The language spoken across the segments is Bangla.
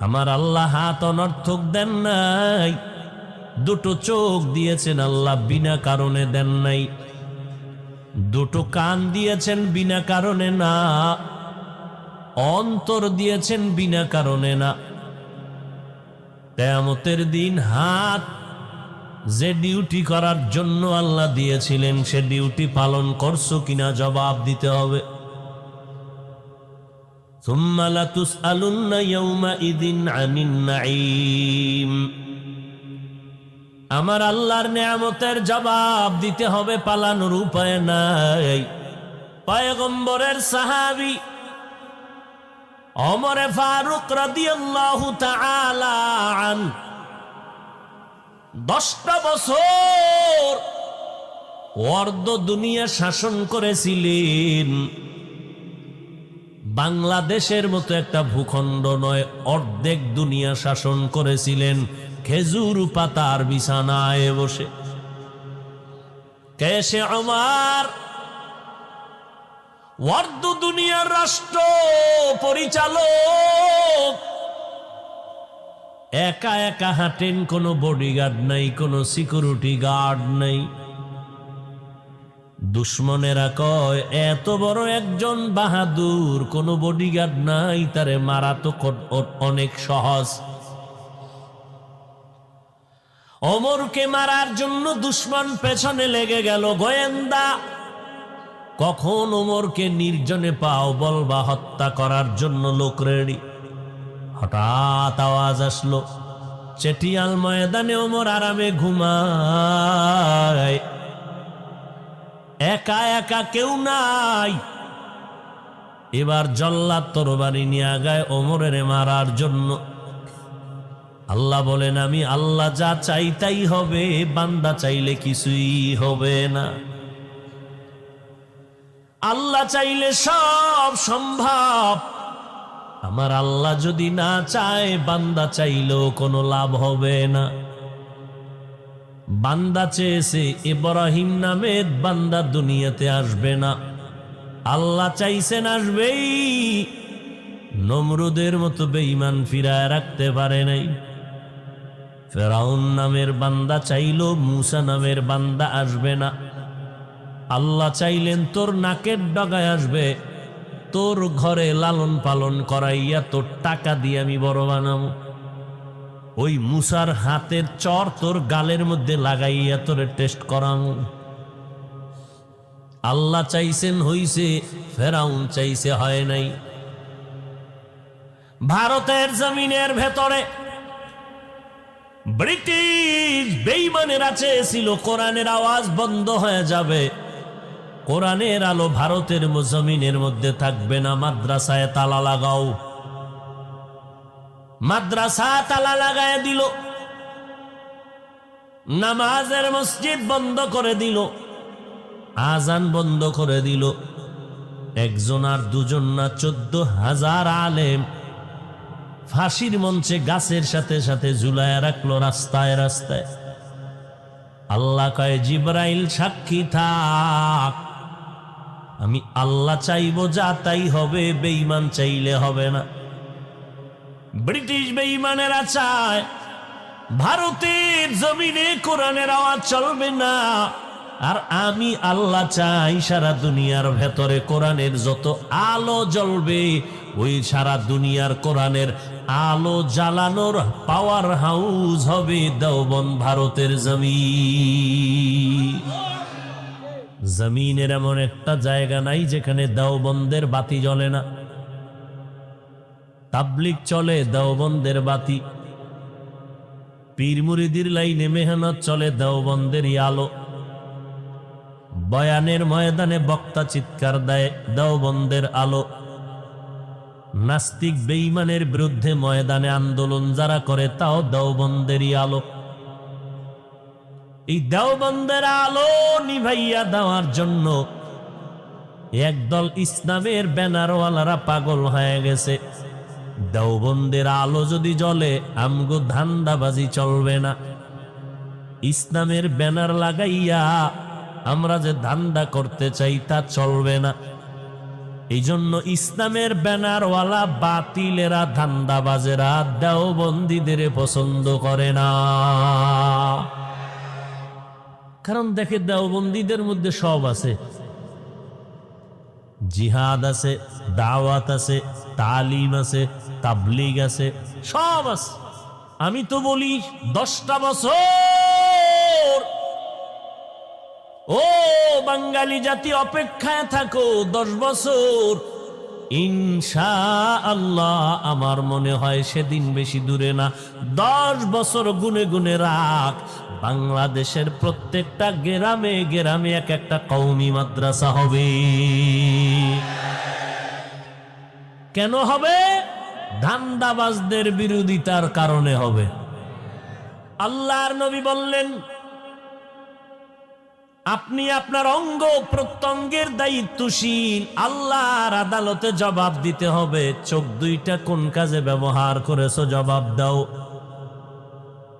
আমার আল্লাহ হাত অনর্থক দেন নাই। দুটো চোখ দিয়েছেন আল্লাহ, বিনা কারণে দেন নাই। দুটো কান দিয়েছেন বিনা কারণে না। অন্তর দিয়েছেন বিনা কারণে না। তেমতের দিন হাত যে ডিউটি করার জন্য আল্লাহ দিয়েছিলেন, সে ডিউটি পালন করছ কিনা জবাব দিতে হবে। ثم لتسألن يومئذ عن النعيم আমার আল্লাহর নিয়ামতের জবাব দিতে হবে পালানোর উপায় নাই পয়গম্বরের সাহাবি অমরে ফারুক রাদিয়াল্লাহু তাআলা আন দশটা বছর অর্ধ দুনিয়া শাসন করেছিলেন বাংলাদেশের মতো একটা ভূখণ্ড নয়, অর্ধেক দুনিয়া শাসন করেছিলেন। খেজুর পাতার বিছানায় বসে। কেসে আমার? অর্ধ দুনিয়ার রাষ্ট্র পরিচালক। একা একা হাঁটেন, কোনো বডিগার্ড নাই, কোনো সিকিউরিটি গার্ড নাই। দুশ্মনেরা কয়, এত বড় একজন বাহাদুর, কোনো বডিগার্ড নাই, তারে মারা তো অনেক সহজ। অমরকে মারার জন্য দুশ্মন পেছনে লেগে গেল, গোয়েন্দা, কখন ওমরকে নির্জনে পাও বলবা হত্যা করার জন্য লোক রেডি হঠাৎ আওয়াজ আসলো, চেটিয়াল ময়দানে ওমর আরামে ঘুমায়। একা একা কেউ নাই। এবার জল্লাদ তরবারি নিয়ে আগায় ওমরের মারার জন্য। আল্লাহ বলেন, আমি আল্লাহ যা চাই তাই হবে, বান্দা চাইলে কিছুই হবে না। আল্লাহ চাইলে সব সম্ভব। আমার আল্লাহ যদি না চায়, বান্দা চাইলেও কোনো লাভ হবে না। বান্দা চেয়েছে ইব্রাহিম নামের বান্দা দুনিয়াতে আসবে না। আল্লাহ চাইছেন আসবেই। নমরুদের মতো বেঈমান ফিরায় রাখতে পারে নাই। ফেরাউন নামের বান্দা চাইল, মুসা নামের বান্দা আসবে না। আল্লাহ চাইলেন, তোর নাকের ডগায় আসবে। তোর ঘরে লালন পালন করাইয়া তোর টাকা দিয়ে আমি বড় বানাবো। ওই মুসার হাতের চর তোর গালের মধ্যে লাগাইয়া তোরে টেস্ট করাম আল্লাহ চাইছেন হইছে, ফেরাউন চাইছে হয় নাই। ভারতের জমিনের ভেতরে ব্রিটিশ বেইমানেরা চেয়েছিল, কোরআনের আওয়াজ বন্ধ হয়ে যাবে। কোরআনের আলো ভারতের জমিনের মধ্যে থাকবে না, মাদ্রাসায় তালা লাগাও। মাদ্রাসা তালা লাগায় দিল। নামাজের মসজিদ বন্ধ করে দিল। আজান বন্ধ করে দিল। একজন আর দুজন না, চোদ্দ হাজার আলেম। ফাঁসির মঞ্চে গাছের সাথে সাথে ঝুলায় রাখল রাস্তায় রাস্তায়। আল্লাহ কয়, জিব্রাইল সাক্ষী থাক। আমি আল্লাহ চাইব যা তাই হবে, বেঈমান চাইলে হবে না। ব্রিটিশ বেঈমানেরা চায়, ভারতের জমিনে কোরআনের আওয়াজ চলবে না। আর আমি আল্লাহ চাই সারা দুনিয়ার ভেতরে কোরআনের যত আলো জ্বলবে, ওই সারা দুনিয়ার কোরআনের আলো জ্বালানোর পাওয়ার হাউস হবে দেওবন ভারতের জমি। জমিনের এমন একটা জায়গা নাই যেখানে দেওবন্দের বাতি জ্বলে না। তাবলিক চলে, দেওবন্দের বাতি। পীর মুরিদির লাইনে মেহনত চলে দেওবন্দের আলো। বয়ানের ময়দানে বক্তা চিৎকার দেয়, দেওবন্দের আলো। নাস্তিক বেঈমানের বিরুদ্ধে ময়দানে আন্দোলন যারা করে, তাও দেওবন্দেরই আলো। এই দেওবন্দের আলো নিভাইয়া দেওয়ার জন্য একদল ইসলামের ব্যানারওয়ালারা পাগল হয়ে গেছে। দেওবন্দের আলো যদি জ্বলে, আমগো ধান্দাবাজি চলবে না। ইসলামের ব্যানার লাগাইয়া আমরা যে ধান্দা করতে চাই, তা চলবে না। এই জন্য ইসলামের ব্যানারওয়ালা বাতিলেরা, ধান্দাবাজেরা দেওবন্দীদের পছন্দ করে না। কারণ দেখে দেওবন্দীদের মধ্যে সব আছে। জিহাদ আছে, দাওয়াত আছে, তালিম আছে, তাবলিগ আছে, সব আছে। আমি তো বলি দশটা বছর। ও বাঙালি জাতি, অপেক্ষায় থাকো দশ বছর। ইনশা আল্লাহ আমার মনে হয় সেদিন বেশি দূরে না। দশ বছর গুনে গুনে রাখ। বাংলাদেশের প্রত্যেকটা গ্রামে গ্রামে এক একটা কৌমি মাদ্রাসা হবে। কেন হবে? ধান্দাবাজদের বিরোধিতার কারণে হবে। আল্লাহর নবী বললেন, আপনি আপনার অঙ্গ প্রত্যঙ্গের দায়িত্বশীল। আল্লাহর আদালতে জবাব দিতে হবে। চোখ দুইটা কোন কাজে ব্যবহার করেছ? জবাব দাও।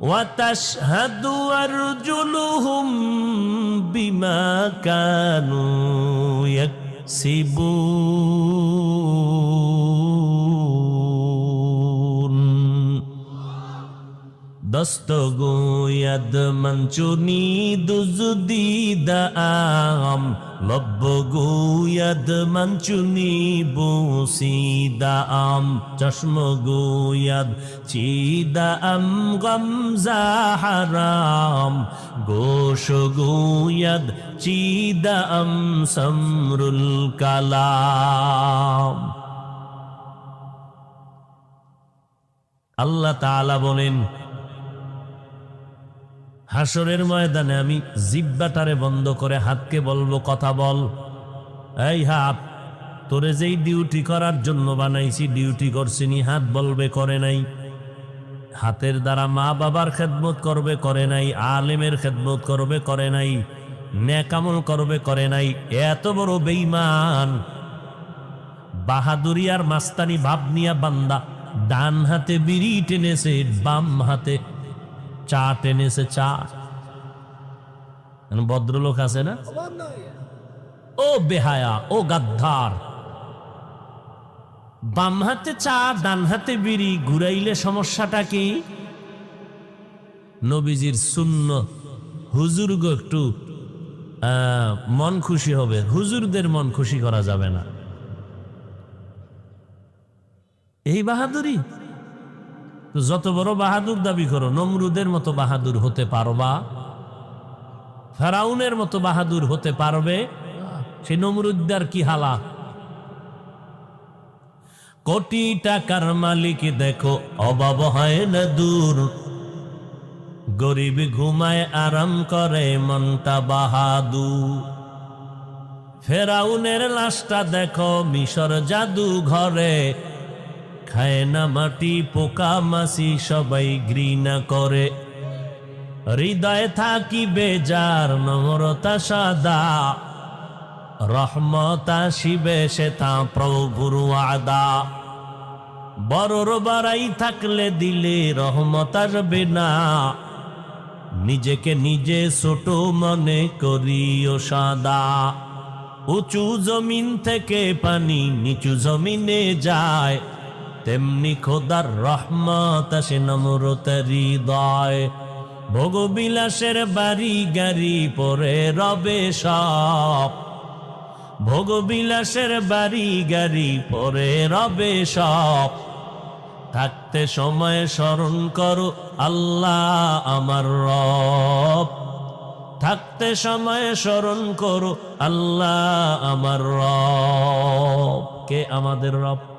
وتشهد أرجلهم بما كانوا يكسبون দস্তগোয়াদ মঞ্চুনি দুজুদি দাম লব্ব গোয়াদ মঞ্চুনি বসি দাম চশম গোয়াদ চিদাম গমজা হারাম গোশ গোয়াদ চিদাম সমরুল কালাম। আল্লাহ তাআলা বলেন হাসরের ময়দানে আমি জিব্বাটারে বন্ধ করে হাতকে বলব, কথা বল। এই হাত, তোরে যেই ডিউটি করার জন্য বানাইছি, ডিউটি করছিনি হাত বলবে করে নাই। হাতের দ্বারা মা বাবার খেদমত করবে করে নাই, আলেমের খেদমত করবে করে নাই ন্যাকামল করবে করে নাই, এত বড় বেইমান বাহাদুরি আর মাস্তানি ভাব নিয়া বান্দা ডান হাতে বিড়ি টেনেছে, বাম হাতে চা টেনেছে চা। ভদ্রলোক আছে না? ও বেহায়া, ও গাদ্ধার বাম হাতে চা, ডান হাতে বিড়ি, ঘুরাইলে সমস্যাটা কি? নবীজির শূন্য হুজুর গো একটু মন খুশি হবে। হুজুরদের মন খুশি করা যাবে না। এই বাহাদুরি? তো যত বড় বাহাদুর দাবি করো, নমরুদের মতো বাহাদুর হতে পারবা? ফেরাউনের মতো বাহাদুর হতে পারবে? সে নমরুদ্দার কি হালা কোটি টাকার মালিক দেখো, অভাব হয় না দূর। গরিব ঘুমায়, আরাম করে, মনটা বাহাদুর। ফেরাউনের লাশটা দেখো, মিশর জাদু ঘরে খায় না মাটি, পোকা মাসি সবাই ঘৃণা করে। হৃদয় থাকি বেজার নম্রতা সাদা। রহমতা শিবে সে তা প্রভুর আদা বড়র বাড়াই থাকলে দিলে রহমত আসবে না। নিজেকে নিজে ছোট মনে করিও সাদা। উঁচু জমিন থেকে পানি নিচু জমিনে যায়। তেমনি খোদার রহমত আসে নম্রতার হৃদয়। ভোগবিলাসের বাড়ি গাড়ি পরে রবে সব। ভোগবিলাসের বাড়ি গাড়ি পরে রবে সব। থাকতে সময় স্মরণ করো আল্লাহ আমার রব। থাকতে সময় স্মরণ করো আল্লাহ আমার রব। কে আমাদের রব?